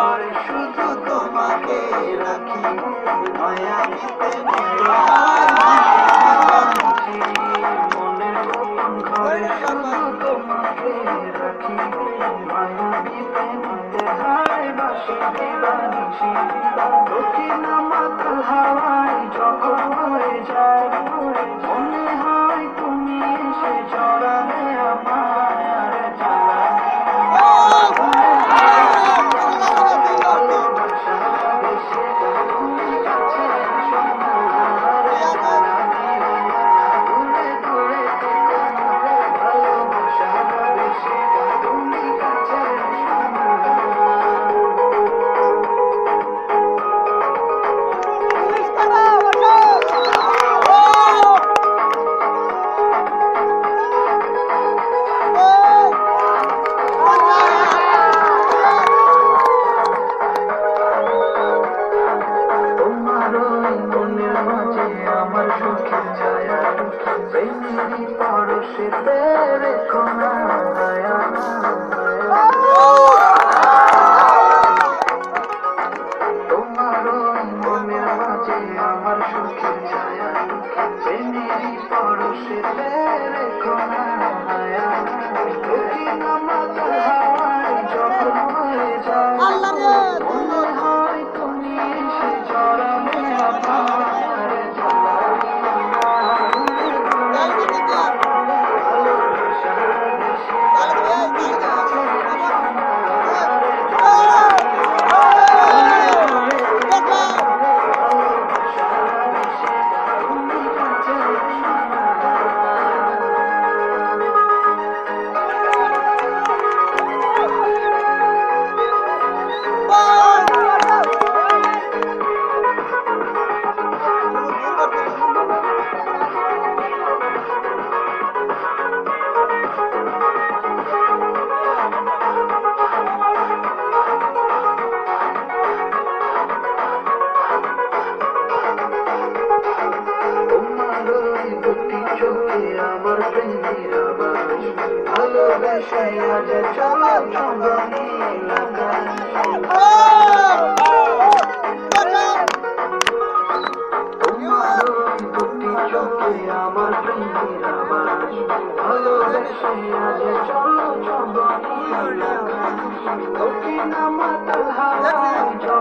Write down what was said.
ঘর শুধু তোমাকে রাখি। মায়া দিতে মনের ঘর শুধু তোমাকে রাখি। মায়া দক্ষিণ মাতাল হাওয়ায় পরশেতে রেখো আমার প্রেমের আবাস ভালোবেসে আজ চলো চন্দনী ওই দুটি আমার ভালোবেসে আজ চলো চন্দনী দক্ষিণ মাতাল যখন